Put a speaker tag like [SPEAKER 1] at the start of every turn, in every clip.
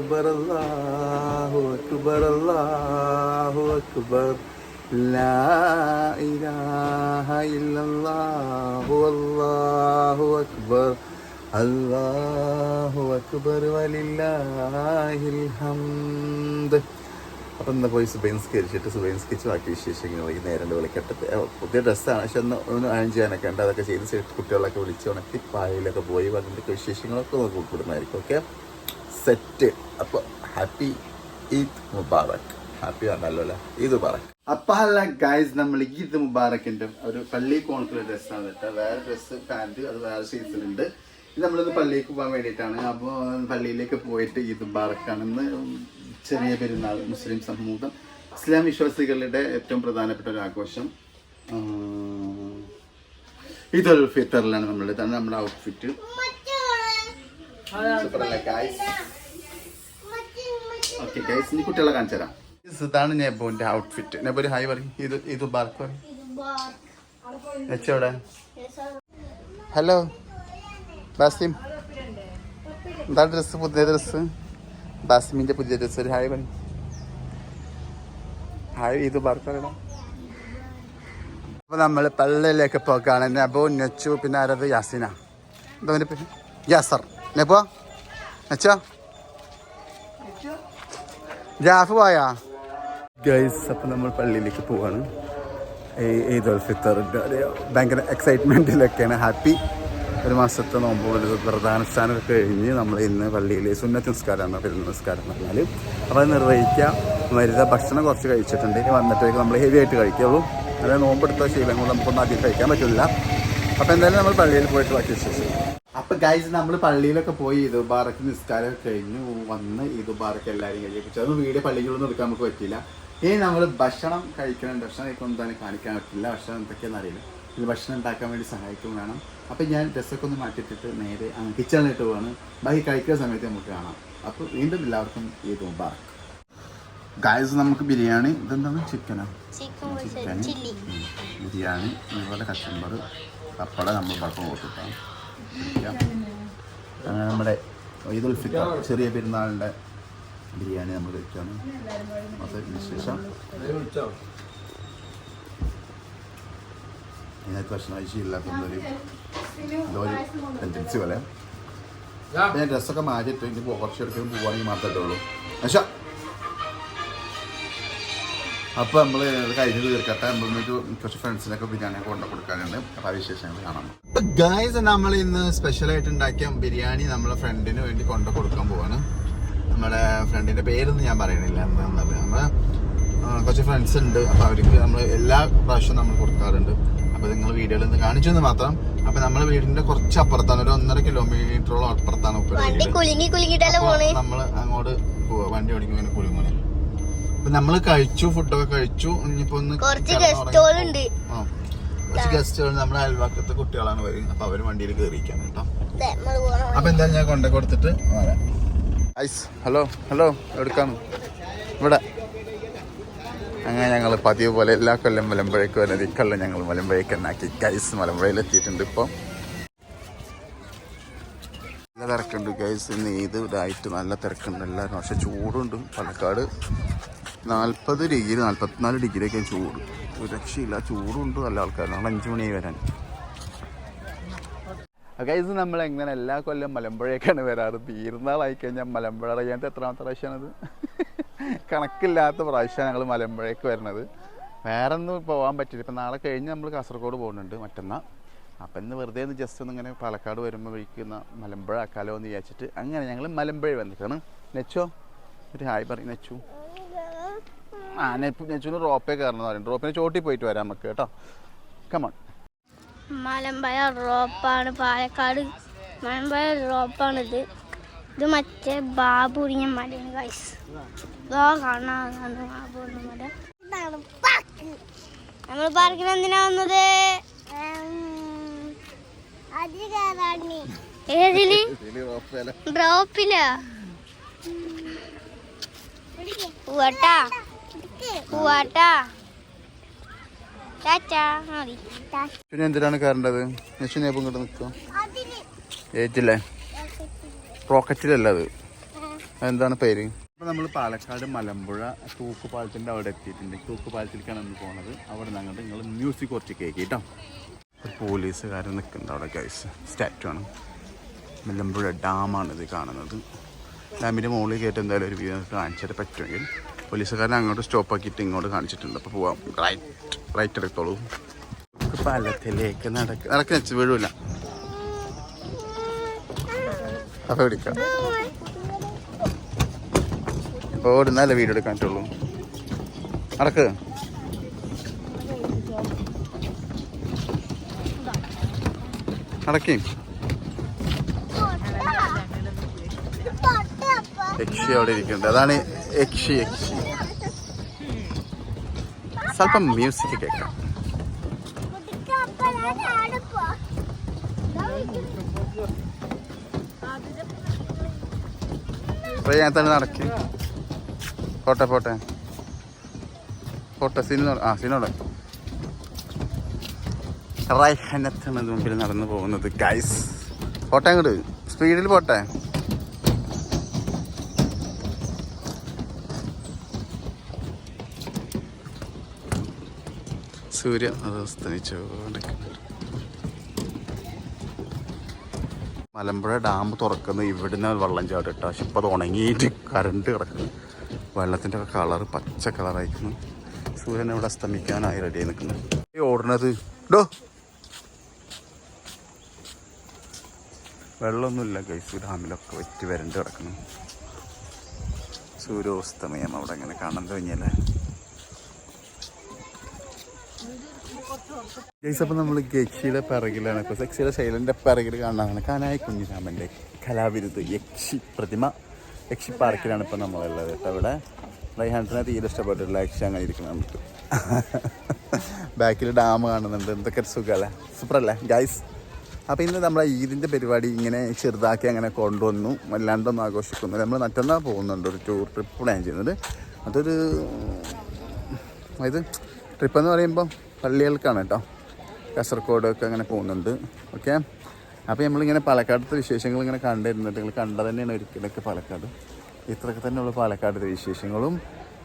[SPEAKER 1] അക്ബർ അല്ലാഹു അക്ബർ അല്ലാഹു അക്ബർ. ലാ ഇലാഹ ഇല്ലല്ലാഹു അല്ലാഹു അക്ബർ. അല്ലാഹു അക്ബർ വലില്ലാഹിൽ ഹംദ്. അപ്പം എന്താ പോയി സുബൈൻസ്കരിച്ചിട്ട് സുബൈൻസ്കരിച്ച് ബാക്കി വിശേഷങ്ങൾ വൈകുന്നേരം നേരം വിളിക്കട്ടെ. പുതിയ ഡ്രസ്സാണ്. പക്ഷെ ഒന്ന് ഒന്ന് അയൺ ചെയ്യാനൊക്കെ ഉണ്ട്. അതൊക്കെ ചെയ്ത് കുട്ടികളൊക്കെ വിളിച്ച് ഉണക്കി പായയിലൊക്കെ പോയി അതിന്റെയൊക്കെ വിശേഷങ്ങളൊക്കെ നമുക്ക് ഉൾപ്പെടുന്നതായിരിക്കും ഓക്കെ? സെറ്റ്. അപ്പോൾ ഹാപ്പി ഈദ് മുബാറക്. ഹാപ്പി ആണല്ലോ അല്ലേ ഈദ് മുബാറക്. അപ്പൊ അല്ല ഗൈസ് നമ്മൾ ഈദ് മുബാറക്കിന്റെ ഒരു പള്ളി കോണത്തിലെ ഡ്രസ്സാണ് കേട്ടോ. വേറെ ഡ്രസ്സ് പാന്റ് അത് വേറെ സീസണുണ്ട് ഇത് നമ്മളിത് പള്ളിക്ക് പോകാൻ വേണ്ടിയിട്ടാണ്. അപ്പോൾ പള്ളിയിലേക്ക് പോയിട്ട് ഈദ് മുബാറക്കാണെന്ന് ചെറിയ പെരുന്നാൾ മുസ്ലിം സമൂഹം ഇസ്ലാം വിശ്വാസികളുടെ ഏറ്റവും പ്രധാനപ്പെട്ട ഒരു ആഘോഷം. ഇതൊരു ഫിത്തറിലാണ് നമ്മൾ ഇതാണ് നമ്മുടെ ഔട്ട്ഫിറ്റ് സൂപ്പർ അല്ലേ ഗൈസ് ഓക്കെ ഗൈസ് ഇനി കുട്ടികളെ കാണിച്ചു തരാം ഇതാണ് നെബോന്റെ ഔട്ട്ഫിറ്റ് നെബോ ഹൈ പറയും. ഇത് ഇത് ബാർക്ക് വെച്ചോടെ. ഹലോ ബാസിം. എന്താ ഡ്രസ്സ് പുതിയ ഡ്രസ്സ് ബാസിമിന്റെ പുതിയ ഡ്രസ്സ് ഒരു ഹായ് പറയും. ഹായ് ഇത് ബാർക്ക് പറയണം അപ്പൊ നമ്മൾ പള്ളിയിലേക്ക് പോക്കാണ് നെബോ നെച്ചു പിന്നെ ആരത് യാസിന. എന്താ യാസർ. നെബോ നെച്ചോ? ജാഫ് പോയാ? ഗൈസ് അപ്പം നമ്മൾ പള്ളിയിലേക്ക് പോവാണ്. ഈദ് ഉൽ ഫിത്തറിന്റെ ഒരു ഭയങ്കര എക്സൈറ്റ്മെന്റിലൊക്കെയാണ് ഹാപ്പി ഒരു മാസത്തെ നോമ്പ് ഒരു പ്രധാന സ്ഥാനമൊക്കെ കഴിഞ്ഞ് നമ്മൾ ഇന്ന് പള്ളിയിൽ സുന്നത്ത് നിസ്കാരമാണ് പെരുന്ന നിസ്കാരം എന്ന് പറഞ്ഞാൽ അപ്പോൾ അത് നിർവഹിക്കാം. മരുത ഭക്ഷണം കുറച്ച് കഴിച്ചിട്ടുണ്ട്. ഇനി വന്നിട്ടേക്ക് നമ്മൾ ഹെവി ആയിട്ട് കഴിക്കുള്ളൂ. അതായത് നോമ്പെടുത്ത ശീലം കൊണ്ട് നമുക്കൊന്നും അധികം കഴിക്കാൻ പറ്റില്ല അപ്പോൾ എന്തായാലും നമ്മൾ പള്ളിയിൽ പോയിട്ട് ബാക്കി വിശ്വസിക്കും അപ്പൊ ഗൈസ് നമ്മൾ പള്ളിയിലൊക്കെ പോയി ഈദ് ബാറക്ക് നിസ്കാരം കഴിഞ്ഞു വന്ന് ഈദ് ബാറക്ക് എല്ലാവരും കഴിപ്പിച്ചു അതൊന്നും വീഡിയോ പള്ളികളൊന്നും എടുക്കാൻ നമുക്ക് പറ്റില്ല ഇനി നമ്മൾ ഭക്ഷണം കഴിക്കണുണ്ട് ഭക്ഷണം കഴിക്കുമ്പോൾ തന്നെ കാണിക്കാൻ പറ്റില്ല. ഭക്ഷണം എന്തൊക്കെയാണെന്ന് അറിയില്ല. ഇത് ഭക്ഷണം ഉണ്ടാക്കാൻ വേണ്ടി സഹായിക്കും വേണം. അപ്പം ഞാൻ ഡ്രസ്സൊക്കെ ഒന്ന് മാറ്റിയിട്ടിട്ട് നേരെ കിച്ചണിലിട്ട് പോവാണ്. ബാക്കി കഴിക്കുന്ന സമയത്ത് നമുക്ക് കാണാം. അപ്പോൾ വീണ്ടും എല്ലാവർക്കും ഈദ് മുബാറക്ക് ഗായസ് നമുക്ക് ബിരിയാണി ഇതെന്താണ്? ചിക്കനാണ്
[SPEAKER 2] ചിക്കൻ
[SPEAKER 1] ബിരിയാണി അതുപോലെ കച്ചമ്പർ പപ്പടം നമ്മൾ പപ്പം കൊടുത്തിട്ടാണ് അങ്ങനെ നമ്മുടെ ഈദുൽ ഫിത്തർ ചെറിയ പെരുന്നാളിന്റെ ബിരിയാണി നമ്മൾ കഴിക്കാണ്. അതിന് ശേഷം ഇതിനകത്ത് ഭക്ഷണം ടെൻഡൻസി പോലെ. ഞാൻ ഡ്രസ്സൊക്കെ മാറ്റിയിട്ട് ഇനി കുറച്ചെടുക്കാൻ പോവാണെങ്കിൽ മാത്രമേ ഉള്ളൂ പക്ഷേ അപ്പോൾ നമ്മൾ കഴിഞ്ഞ് തീർക്കട്ടെ. നമ്മൾ കുറച്ച് ഫ്രണ്ട്സിനൊക്കെ ബിരിയാണി കൊണ്ട് കൊടുക്കാനുണ്ട്. അപ്പോൾ ആ വിശേഷങ്ങൾ കാണാം. ഗായ്സ് നമ്മൾ ഇന്ന് സ്പെഷ്യലായിട്ട് ഉണ്ടാക്കിയ ബിരിയാണി നമ്മളെ ഫ്രണ്ടിന് വേണ്ടി കൊണ്ട് കൊടുക്കാൻ പോവാണ്. നമ്മുടെ ഫ്രണ്ടിന്റെ പേരൊന്നും ഞാൻ പറയണില്ല എന്താണെന്നത് നമ്മളെ കുറച്ച് ഫ്രണ്ട്സ് ഉണ്ട്. അപ്പോൾ അവർക്ക് നമ്മൾ എല്ലാ പ്രാവശ്യവും നമ്മൾ കൊടുക്കാറുണ്ട്. അപ്പോൾ നിങ്ങൾ വീഡിയോയിൽ നിന്ന് കാണിച്ചു എന്ന് മാത്രം. അപ്പോൾ നമ്മളെ വീടിന്റെ കുറച്ച് അപ്പുറത്താണ്. ഒരു ഒന്നര കിലോമീറ്ററോളം അപ്പുറത്താണ് ഉപ്പ
[SPEAKER 2] വണ്ടി കുലുങ്ങി കുലുങ്ങിട്ടല്ലേ പോണ്?
[SPEAKER 1] നമ്മൾ അങ്ങോട്ട് പോവാ. വണ്ടി ഓടിക്കും ഇങ്ങനെ നമ്മൾ കഴിച്ചു ഫുഡൊക്കെ കഴിച്ചു ഇനിയിപ്പോ ഒന്ന്
[SPEAKER 2] കുറച്ച്. ഗസ്റ്റുകളുണ്ട്.
[SPEAKER 1] കുറച്ച് ഗസ്റ്റുകൾ നമ്മുടെ അയൽവാക്കത്തെ കുട്ടികളാണ് വരുന്നത് അപ്പൊ അവർ വണ്ടിയിൽ കയറിയിരിക്കാണ് കേട്ടോ. അപ്പൊ എന്തായാലും ഞാൻ കൊണ്ടേ കൊടുത്തിട്ട് വരാം. ഐസ് ഹലോ ഹലോ എവിടുക്കാണ്? ഇവിടെ. അങ്ങനെ ഞങ്ങൾ പതിവ് പോലെ എല്ലാ കൊല്ലം മലമ്പുഴയ്ക്ക് വരുന്നത് ഇക്കൊല്ലം ഞങ്ങൾ മലമ്പുഴയ്ക്ക് എന്നാക്കി ഗൈസ് മലമ്പുഴയിൽ എത്തിയിട്ടുണ്ട് ഇപ്പം. നല്ല തിരക്കുണ്ട് ഗൈസ് ഇന്ന് ഏത് ഇതായിട്ട് നല്ല തിരക്കുണ്ട് എല്ലാവരും. പക്ഷെ ചൂടുണ്ട്. പാലക്കാട് നാൽപ്പത് ഡിഗ്രി നാൽപ്പത്തിനാല് ഡിഗ്രിയൊക്കെ ചൂട്. ഒരു രക്ഷയില്ല ചൂടുണ്ട് നല്ല ആൾക്കാർ നാളെ അഞ്ച് മണി വരാൻ. ഗൈസ് നമ്മൾ എങ്ങനെ എല്ലാ കൊല്ലം മലമ്പുഴയൊക്കെയാണ് വരാറ്? തീർന്നാളായി കഴിഞ്ഞാൽ മലമ്പുഴ അറിയാത്ത എത്രാമത്തെ പ്രാവശ്യമാണത് കണക്കില്ലാത്ത പ്രാവശ്യമാണ് ഞങ്ങൾ മലമ്പുഴയ്ക്ക് വരുന്നത്. വേറെ ഒന്നും പോകാൻ പറ്റില്ല. ഇപ്പം നാളെ കഴിഞ്ഞ് നമ്മൾ കാസർഗോഡ് പോകുന്നുണ്ട് മറ്റന്നാൾ അപ്പം ഇന്ന് വെറുതെ ഒന്ന് ജസ്റ്റ് ഒന്ന് ഇങ്ങനെ പാലക്കാട് വരുമ്പോൾ വിളിക്കുന്ന മലമ്പുഴ ആക്കാലോ എന്ന് വിചാരിച്ചിട്ട് അങ്ങനെ ഞങ്ങൾ മലമ്പുഴ വന്നിട്ടാണ് നെച്ചോ ഒരു ഹായ് പറയും നെച്ചു. ആ നെച്ചൂന്ന് റോപ്പേ കയറണം എന്ന് പറയും റോപ്പിന് ചോട്ടി പോയിട്ട് വരാം നമുക്ക് കേട്ടോ. കമൺ
[SPEAKER 2] മലമ്പഴ റോപ്പാണ് പാലക്കാട് മലമ്പഴ റോപ്പാണിത് ഇത് മറ്റേ ബാബുരിഞ്ഞ മലയാണ് ഗൈസ് ഇതോ കാണാതാണ് ബാബുരിഞ്ഞ മല. നമ്മൾ പാർക്കിന് എന്തിനാ വന്നത്? ഏതിൽ? ഡ്രോപ്പിലാ പൂവാട്ടാ പൂവാട്ടാ.
[SPEAKER 1] പിന്നെ എന്തിനാണ് കയറേണ്ടത്? നെച്ചു നേപ്പം ഇങ്ങോട്ട് നിൽക്കുക? ഏറ്റില്ലേ റോക്കറ്റിലല്ല അത്. എന്താണ് പേര്? അപ്പോൾ നമ്മൾ പാലക്കാട് മലമ്പുഴ തൂക്കുപാലത്തിന്റെ അവിടെ എത്തിയിട്ടുണ്ട്. തൂക്കുപാലത്തിലേക്കാണ് ഇന്ന് പോണത്. അവിടെ നിന്ന് അങ്ങോട്ട് നിങ്ങൾ മ്യൂസിക് കുറച്ച് കേക്ക് കേട്ടോ. ഒരു പോലീസുകാരൻ നിൽക്കുന്നുണ്ട് അവിടെ ഗൈസ് സ്റ്റാറ്റു ആണ്. മലമ്പുഴ ഡാമാണ് ഇത് കാണുന്നത്. ഡാമിന്റെ മുകളിൽ കയറ്റം എന്തായാലും ഒരു വീട് കാണിച്ചിട്ട് പറ്റുമെങ്കിൽ പോലീസുകാരൻ അങ്ങോട്ട് സ്റ്റോപ്പ് ആക്കിയിട്ട് ഇങ്ങോട്ട് കാണിച്ചിട്ടുണ്ട്. അപ്പോൾ പോവാം. റൈറ്റ് റൈറ്റ് എടുത്തോളൂ. പാലത്തിലേക്ക് നടക്ക നടക്കുന്ന വെച്ച് വീഴില്ല അപ്പോൾ പിടിക്കാം ഇപ്പോൾ ഓടുന്നല്ലേ വീഡിയോ എടുക്കാൻ പറ്റുള്ളൂ. നടക്ക്. നടക്കേ. രക്ഷ അവിടെ ഇരിക്കുന്നുണ്ട്. അതാണ് യക്ഷി യക്ഷി സ്വല്പം മ്യൂസിക് കേൾക്കാം അപ്പോൾ ഞാൻ തന്നെ നടക്കി. പോട്ടെ പോട്ടെ. പോട്ടെ സിനിമ ആ സിനിമ റൈഹനത്താണ് മുമ്പിൽ നടന്നു പോകുന്നത് ഗൈസ് പോട്ടെ അങ്ങോട്ട് സ്പീഡിൽ പോട്ടെ. സൂര്യ. അത് അസ്തമിച്ചുകൊണ്ടിരിക്കുന്നുണ്ട് മലമ്പുഴ ഡാം തുറക്കുന്ന. ഇവിടുന്ന് വെള്ളം ചാടിട്ട. പക്ഷെ ഇപ്പം അത് ഉണങ്ങിയിട്ട് കറണ്ട് കിടക്കുന്നു. വെള്ളത്തിന്റെ ഒക്കെ കളർ പച്ച കളറായിരിക്കുന്നു. സൂര്യൻ ഇവിടെ അസ്തമിക്കാനായി റെഡി ആയി നിൽക്കുന്നു. ഈ ഓടുന്നത്. ഡോ. വെള്ളമൊന്നുമില്ല ഗൈസ് ഡാമിലൊക്കെ വെറ്റി വരണ്ട് കിടക്കുന്നു. സൂര്യോസ്തമയം അവിടെ ഇങ്ങനെ കാണാൻ കഴിഞ്ഞല്ലേ ഗൈസ് അപ്പോൾ നമ്മൾ ഗക്ഷിയുടെ പിറകിലാണ്. ഇപ്പോൾ സെക്സിയുടെ ശൈലന്റെ പിറകിൽ കാണാനാണ് കാനായ കുഞ്ഞിരാമന്റെ കലാവിരുത് യക്ഷി പ്രതിമ. യക്ഷി പാർക്കിലാണ് ഇപ്പോൾ നമ്മളുള്ളത് കേട്ടോ ഇവിടെ. റൈഹാൻസിനെ തീരെ ഇഷ്ടപ്പെട്ടിട്ടുള്ള യക്ഷി അങ്ങനെ ഇരിക്കണം നമുക്ക്. ബാക്കിൽ ഡാം കാണുന്നുണ്ട്. എന്തൊക്കെ സുഖമല്ലേ സൂപ്പറല്ലേ ഗൈസ് അപ്പോൾ ഇന്ന് നമ്മളെ ഈദിന്റെ പരിപാടി ഇങ്ങനെ ചെറുതാക്കി അങ്ങനെ കൊണ്ടുവന്നു. വല്ലാണ്ടൊന്നും ആഘോഷിക്കുന്നു നമ്മൾ മറ്റന്നാൾ പോകുന്നുണ്ട് ഒരു ടൂർ ട്രിപ്പ് പ്ലാൻ ചെയ്യുന്നത്. അതൊരു ഇത് ട്രിപ്പ് എന്ന് പറയുമ്പോൾ പള്ളികൾക്കാണ് കേട്ടോ. കാസർഗോഡ് ഒക്കെ അങ്ങനെ പോകുന്നുണ്ട്. ഓക്കെ? അപ്പോൾ നമ്മളിങ്ങനെ പാലക്കാടത്തെ വിശേഷങ്ങൾ ഇങ്ങനെ കണ്ടിരുന്നിട്ട് നിങ്ങൾ കണ്ടത് തന്നെയാണ് ഒരിക്കലൊക്കെ പാലക്കാട്. ഇത്രയൊക്കെ തന്നെയുള്ള പാലക്കാടത്തെ വിശേഷങ്ങളും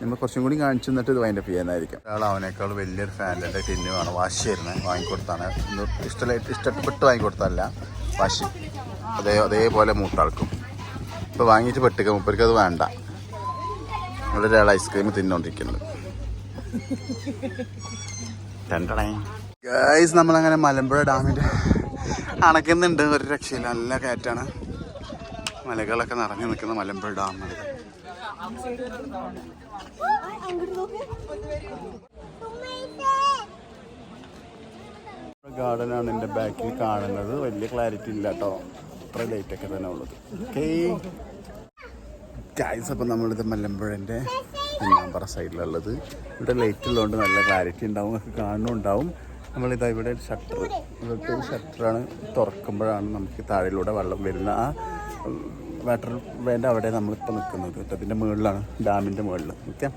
[SPEAKER 1] നമ്മൾ കുറച്ചും കൂടി കാണിച്ചു തന്നിട്ട് ഇത് വൈൻഡപ്പ് ചെയ്യാനായിരിക്കും. ഒരാൾ അവനേക്കാൾ വലിയൊരു ഫാനിന്റെ ടിന്നു വേണം. വാശി വരുന്നത് വാങ്ങിക്കൊടുത്താണ്. ഇഷ്ടമായിട്ട് ഇഷ്ടപ്പെട്ട് വാങ്ങിക്കൊടുത്തല്ല വാശി. അതേ അതേപോലെ മൂട്ടാൾക്കും ഇപ്പോൾ വാങ്ങിയിട്ട് പെട്ടുക മുപ്പർക്ക് അത് വേണ്ട. ഇവിടെ ഒരാൾ ഐസ്ക്രീം തിന്നുകൊണ്ടിരിക്കുന്നത് ഗൈസ് നമ്മളങ്ങനെ മലമ്പുഴ ഡാമിന്റെ അണക്കുന്നുണ്ട്. ഒരു രക്ഷയില്ല. നല്ല കയറ്റാണ്. മലകളൊക്കെ നിറഞ്ഞു നിൽക്കുന്ന മലമ്പുഴ ഡാമാണ് ആണ് എന്റെ ബാക്കിൽ കാണുന്നത്. വലിയ ക്ലാരിറ്റി ഇല്ല കേട്ടോ അത്ര ലൈറ്റൊക്കെ തന്നെ ഉള്ളത്. ഓക്കേ ഗൈസ് അപ്പം നമ്മളിത് മലമ്പുഴന്റെ ഒന്നാമ്പറ സൈഡിലുള്ളത്. ഇവിടെ ലൈറ്റ് ഉള്ളതുകൊണ്ട് നല്ല ക്ലാരിറ്റി ഉണ്ടാവും ഒക്കെ കാണുന്നുണ്ടാവും നമ്മളിതാ ഇവിടെ ഷട്ടർ ഇവിടുത്തെ ഷട്ടറാണ് തുറക്കുമ്പോഴാണ് നമുക്ക് താഴെയിലൂടെ വെള്ളം വരുന്ന ആ വാട്ടർ വേണ്ട അവിടെ നമ്മളിപ്പോൾ നിൽക്കുന്നത് കേട്ടോ മുകളിലാണ് ഡാമിന്റെ മുകളിൽ ഓക്കെ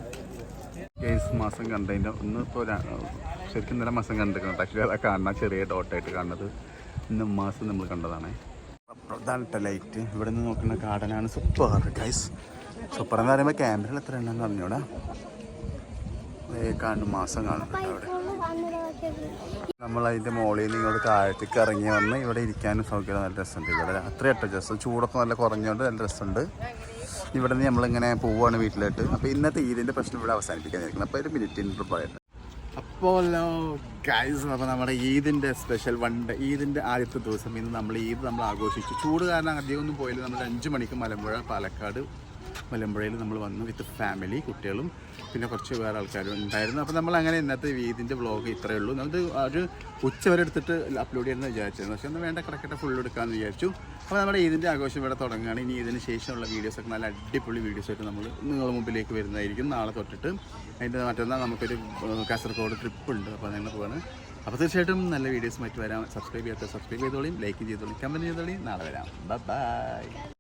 [SPEAKER 1] കേസ് മാസം കണ്ടതിന്റെ ഒന്ന് ഇപ്പോൾ ശരിക്കും ഇന്നലെ മാസം കണ്ടിരിക്കുന്നത്. പക്ഷേ അതാ കാണുന്ന ചെറിയ ഡോട്ടായിട്ട് കാണുന്നത്. ഇന്ന് മാസം നമ്മൾ കണ്ടതാണ്. പ്രധാനപ്പെട്ട ലൈറ്റ് ഇവിടെ നിന്ന് നോക്കുന്ന ഗാർഡനാണ് സൂപ്പർ ഗൈസ് സൂപ്പർ എന്ന് പറയുമ്പോൾ ക്യാമറയിൽ എത്ര എണ്ണം അറിഞ്ഞൂടാ ഏ കാണും മാസം കാണുന്നുണ്ട് അവിടെ. നമ്മൾ അതിന്റെ മുകളിൽ നിന്ന് ഇങ്ങോട്ട് താഴത്തേക്ക് ഇറങ്ങി വന്ന് ഇവിടെ ഇരിക്കാനും സൗകര്യം നല്ല രസമുണ്ട്. ഇവിടെ രാത്രി ഇട്ട ജസ് ചൂടൊക്കെ നല്ല കുറഞ്ഞുകൊണ്ട് നല്ല രസമുണ്ട്. ഇവിടെ നിന്ന് നമ്മളിങ്ങനെ പോവുകയാണ് വീട്ടിലോട്ട്. അപ്പോൾ ഇന്നത്തെ ഈദിന്റെ പ്രശ്നം ഇവിടെ അവസാനിപ്പിക്കാനായിരിക്കണം അപ്പോൾ ഒരു മിനിറ്റ് പറയുന്നത് അപ്പോൾ ഗൈസ് അപ്പോൾ നമ്മുടെ ഈദിന്റെ സ്പെഷ്യൽ വൺ ഡേ ഈദിന്റെ ആദ്യത്തെ ദിവസം ഇന്ന് നമ്മൾ ഈദ് നമ്മൾ ആഘോഷിച്ചു. ചൂട് കാരണം അധികം ഒന്നും പോയില്ല. നമ്മൾ അഞ്ച് മണിക്ക് മലമ്പുഴ പാലക്കാട് മലമ്പുഴയിൽ നമ്മൾ വന്നു വിത്ത് ഫാമിലി കുട്ടികളും പിന്നെ കുറച്ച് വേറെ ആൾക്കാരും ഉണ്ടായിരുന്നു. അപ്പോൾ നമ്മൾ അങ്ങനെ ഇന്നത്തെ വീതിന്റെ വ്ളോഗ് ഇത്രയേ ഉള്ളൂ. നമ്മൾ ഒരു ഉച്ച വരെ എടുത്തിട്ട് അപ്ലോഡ് ചെയ്യുന്നത് വിചാരിച്ചിരുന്നു. പക്ഷേ ഒന്ന് വേണ്ട കിടക്കട്ടെ ഫുൾ എടുക്കാമെന്ന് വിചാരിച്ചു. അപ്പോൾ നമ്മുടെ ഈദിന്റെ ആഘോഷം ഇവിടെ തുടങ്ങുകയാണ്. ഇനി ഇതിന് ശേഷമുള്ള വീഡിയോസൊക്കെ നല്ല അടിപൊളി വീഡിയോസായിട്ട് നമ്മൾ നിങ്ങളുടെ മുമ്പിലേക്ക് വരുന്നതായിരിക്കും നാളെ തൊട്ടിട്ട്. അതിന്റെ മറ്റന്നാൾ നമുക്കൊരു കാസർഗോഡ് ട്രിപ്പ് ഉണ്ട്. അപ്പോൾ ഞങ്ങൾ പോവാണ്. അപ്പോൾ തീർച്ചയായിട്ടും നല്ല വീഡിയോസ് മറ്റു വരാം. സബ്സ്ക്രൈബ് ചെയ്യാത്ത സബ്സ്ക്രൈബ് ചെയ്തോളിയും ലൈക്ക് ചെയ്തോളിയും കമന്റ് ചെയ്തോളിയും നാളെ വരാം. ബൈ